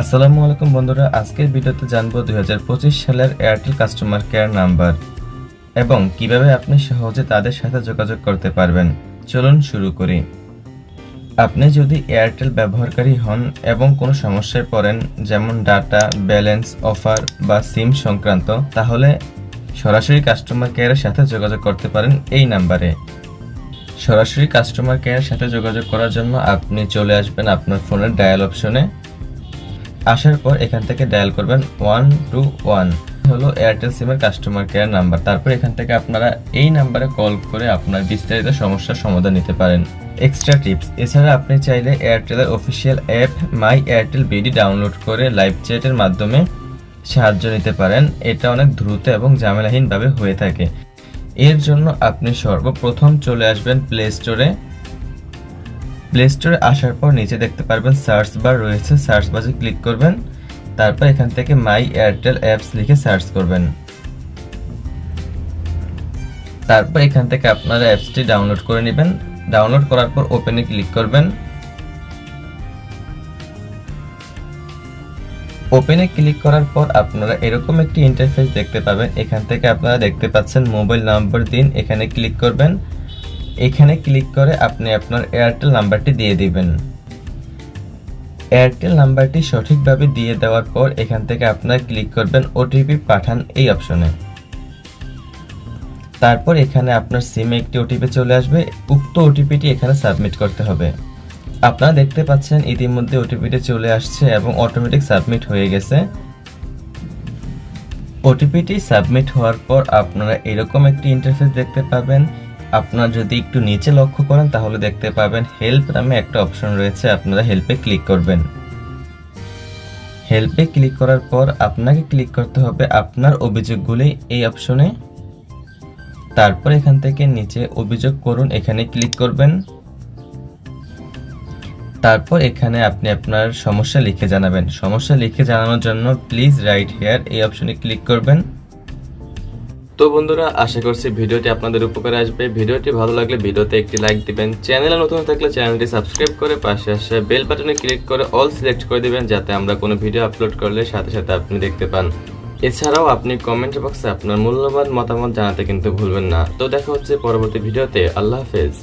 আসসালামু আলাইকুম বন্ধুরা, আজকের ভিডিওতে জানব দু হাজার পঁচিশ সালের এয়ারটেল কাস্টমার কেয়ার নাম্বার এবং কীভাবে আপনি সহজে তাদের সাথে যোগাযোগ করতে পারবেন। চলুন শুরু করি। আপনি যদি এয়ারটেল ব্যবহারকারী হন এবং কোনো সমস্যায় পড়েন, যেমন ডাটা ব্যালেন্স অফার বা সিম সংক্রান্ত, তাহলে সরাসরি কাস্টমার কেয়ারের সাথে যোগাযোগ করতে পারেন এই নাম্বারে সরাসরি কাস্টমার কেয়ারের সাথে যোগাযোগ করার জন্য আপনি চলে আসবেন আপনার ফোনের ডায়াল অপশনে আসার পর এখান থেকে ডায়াল করবেন ওয়ান টু ওয়ান হলো এয়ারটেল সিমের কাস্টমার কেয়ার নাম্বার তারপর এখান থেকে আপনারা এই নাম্বারে কল করে আপনার বিস্তারিত সমস্যার সমাধান নিতে পারেন। এক্সট্রা টিপস এছাড়া আপনি চাইলে এয়ারটেলের official app my Airtel BD download করে লাইভ চ্যাটের মাধ্যমে সাহায্য নিতে পারেন। এটা অনেক দ্রুত এবং ঝামেলাহীনভাবে হয়ে থাকে। এর জন্য আপনি সর্বপ্রথম চলে আসবেন প্লে স্টোরে প্লে স্টোরে আসার পর নিচে দেখতে পারবেন সার্চ বার রয়েছে। সার্চ বাজে ক্লিক করবেন। তারপর এখান থেকে মাই এয়ারটেল অ্যাপস লিখে সার্চ করবেন। তারপর এখান থেকে আপনারা অ্যাপসটি ডাউনলোড করে নেবেন। ডাউনলোড করার পর ওপেনে ক্লিক করবেন। ওপেনে ক্লিক করার পর আপনারা এরকম একটি ইন্টারফেস দেখতে পাবেন। এখান থেকে আপনারা দেখতে পাচ্ছেন মোবাইল নাম্বার দিন। এখানে ক্লিক করবেন। এখানে ক্লিক করে আপনি আপনার এয়ারটেল নাম্বারটি দিয়ে দিবেন। এয়ারটেল নাম্বারটি সঠিকভাবে দিয়ে দেওয়ার পর এখান থেকে আপনারা ক্লিক করবেন ওটিপি পাঠান এই অপশনে। তারপর এখানে আপনার সিমে একটি ওটিপি চলে আসবে। উক্ত ওটিপিটি এখানে সাবমিট করতে হবে। আপনারা দেখতে পাচ্ছেন ইতিমধ্যে ওটিপিটি চলে আসছে এবং অটোমেটিক সাবমিট হয়ে গেছে। ওটিপিটি সাবমিট হওয়ার পর আপনারা এরকম একটি ইন্টারফেস দেখতে পাবেন। আপনারা যদি একটু নিচে লক্ষ্য করেন, তাহলে দেখতে পাবেন হেল্প নামে একটা অপশন রয়েছে, আপনারা হেল্পে ক্লিক করবেন। হেল্পে ক্লিক করার পর আপনাকে ক্লিক করতে হবে আপনার অভিযোগগুলি এই অপশনে তারপর এখান থেকে নিচে অভিযোগ করুন, এখানে ক্লিক করবেন। তারপর এখানে আপনি আপনার সমস্যা লিখে জানাবেন। সমস্যা লিখে জানানোর জন্য প্লিজ রাইট হেয়ার এই অপশনে ক্লিক করবেন। তো বন্ধুরা, আশা করছি ভিডিওটি আপনাদের উপকারে আসবে। ভিডিওটি ভালো লাগলে ভিডিওতে একটি লাইক দিবেন। চ্যানেলে নতুন থাকলে চ্যানেলটি সাবস্ক্রাইব করে পাশে আসে বেল বাটনে ক্লিক করে অল সিলেক্ট করে দিবেন, যাতে আমরা কোনো ভিডিও আপলোড করলে সাথে সাথে আপনি দেখতে পান। এছাড়াও আপনি কমেন্ট বক্সে আপনার মূল্যবান মতামত জানাতে কিন্তু ভুলবেন না। তো দেখা হচ্ছে পরবর্তী ভিডিওতে আল্লাহ হাফেজ।